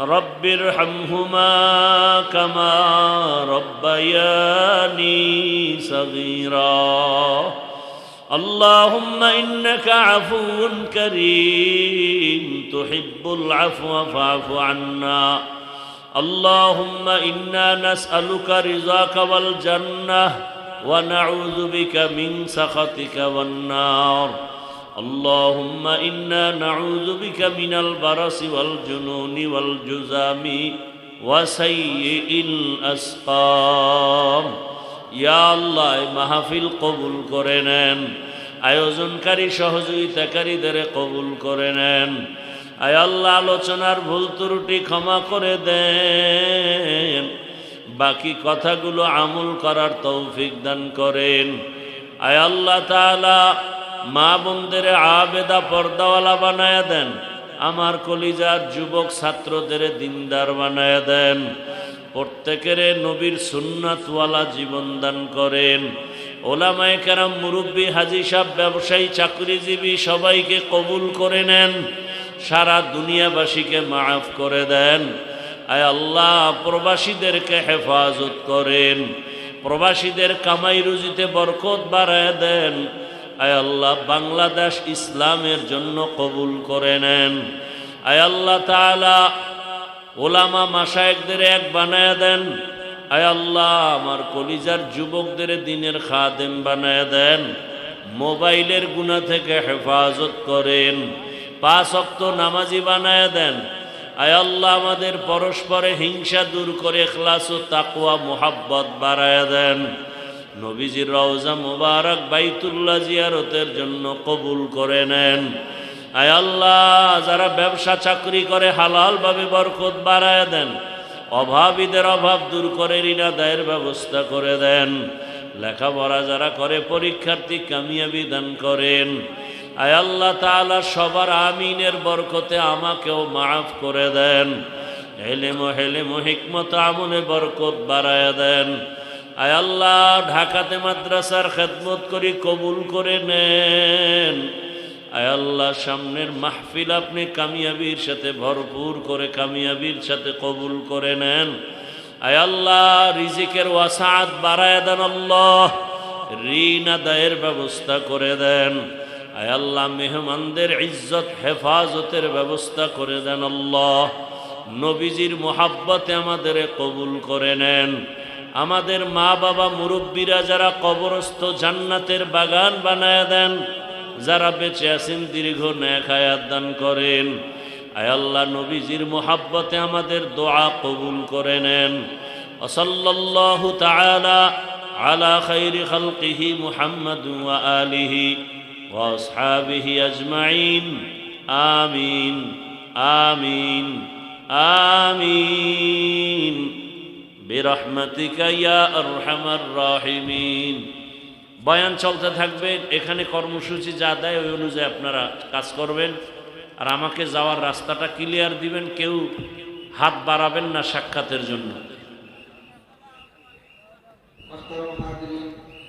رب ارحمهما كما ربياني صغيرا. اللهم إنك عفو كريم تحب العفو فاعف عنا. اللهم إنا نسألك رضاك والجنة ونعوذ بك من سخطك والنار. اللهم انا نعوذ بك من البرص والجنون والجزام وسيء الاسقام ইয়া আল্লাহ এই মাহফিল কবুল করে নেন আয়োজনকারী সহযোগিতাকারীদের কবুল করে নেন আয় আল্লাহ আলোচনার ভুল ত্রুটি ক্ষমা করে দেন বাকি কথাগুলো আমল করার তৌফিক দান করেন আয় আল্লাহ তাআলা মা বোনদের আবেদা পর্দাওয়ালা বানায় দেন। আমার কলিজার যুবক ছাত্রদের দিনদার বানায় দেন। প্রত্যেকের নবীর সুন্নাতওয়ালা জীবন দান করেন। ওলামায় কেরাম মুরব্বী, হাজি সাহ ব্যবসায়ী, চাকরিজীবী সবাইকে কবুল করে নেন। সারা দুনিয়াবাসীকে মাফ করে দেন। আয় আল্লাহ, প্রবাসীদেরকে হেফাজত করেন। প্রবাসীদের কামাই রুজিতে বরকত বাড়ায় দেন। আয় আল্লাহ, বাংলাদেশ ইসলামের জন্য কবুল করে নেন। আয় আল্লাহ তাআলা, ওলামা মাসায়েকদের এক বানায় দেন। আয় আল্লাহ, আমার কলিজার যুবকদের দিনের খাদেম বানায় দেন। মোবাইলের গুণা থেকে হেফাজত করেন। পাঁচ অক্ত নামাজি বানায় দেন। আয় আল্লাহ, আমাদের পরস্পরে হিংসা দূর করে খ্লাস ও তাকুয়া মোহাব্বত বাড়ায় দেন। নবীজির রওজা মুবারক বাইতুল্লাহ জিয়ারতের জন্য কবুল করে নেন। আয় আল্লাহ, যারা ব্যবসা, চাকরি করে হালালভাবে বরকত বাড়ায় দেন, অভাবীদের অভাব দূর করে ঋণা দায়ের ব্যবস্থা করে দেন। লেখাপড়া যারা করে, পরীক্ষার্থী কামিয়াবি দান করেন। আয় আল্লাহ তাআলা, সবার আমিনের বরকতে আমাকেও মাফ করে দেন। হেলেম হেলেম হিকমত আমলে বরকত বাড়ায় দেন। আয় আল্লাহ, ঢাকাতে মাদ্রাসার খেদমত করি, কবুল করে নেন। আয় আল্লাহ, সামনের মাহফিল আপনি কামিয়াবির সাথে ভরপুর করে, কামিয়াবির সাথে কবুল করে নেন। আয় আল্লাহ, রিজিকের ওয়াসাত বাড়ায় দেন আল্লাহ, ঋণ আদায়ের ব্যবস্থা করে দেন। আয় আল্লাহ, মেহমানদের ইজ্জত, হেফাজতের ব্যবস্থা করে দেন আল্লাহ। নবীজির মোহাব্বতে আমাদের কবুল করে নেন। আমাদের মা বাবা মুরব্বীরা যারা কবরস্থ জান্নাতের বাগান বানায় দেন, যারা বেঁচে আছেন, দীর্ঘ ন্যাখায়াত দান করেন। আয় আল্লাহ, নবীজির মোহাব্বতে আমাদের দোয়া কবুল করে নেন। ওসল্লাল্লাহু তাআলা আলা খাইরি খালকিহি মুহাম্মদ আলিহি ওয়া আসহাবিহি আজমাইন। আমিন আমিন আমিন। বয়ান চলতে থাকবে, এখানে কর্মসূচি যা দেয় ওই অনুযায়ী আপনারা কাজ করবেন। আর আমাকে যাওয়ার রাস্তাটা ক্লিয়ার দিবেন, কেউ হাত বাড়াবেন না সাক্ষাতের জন্য।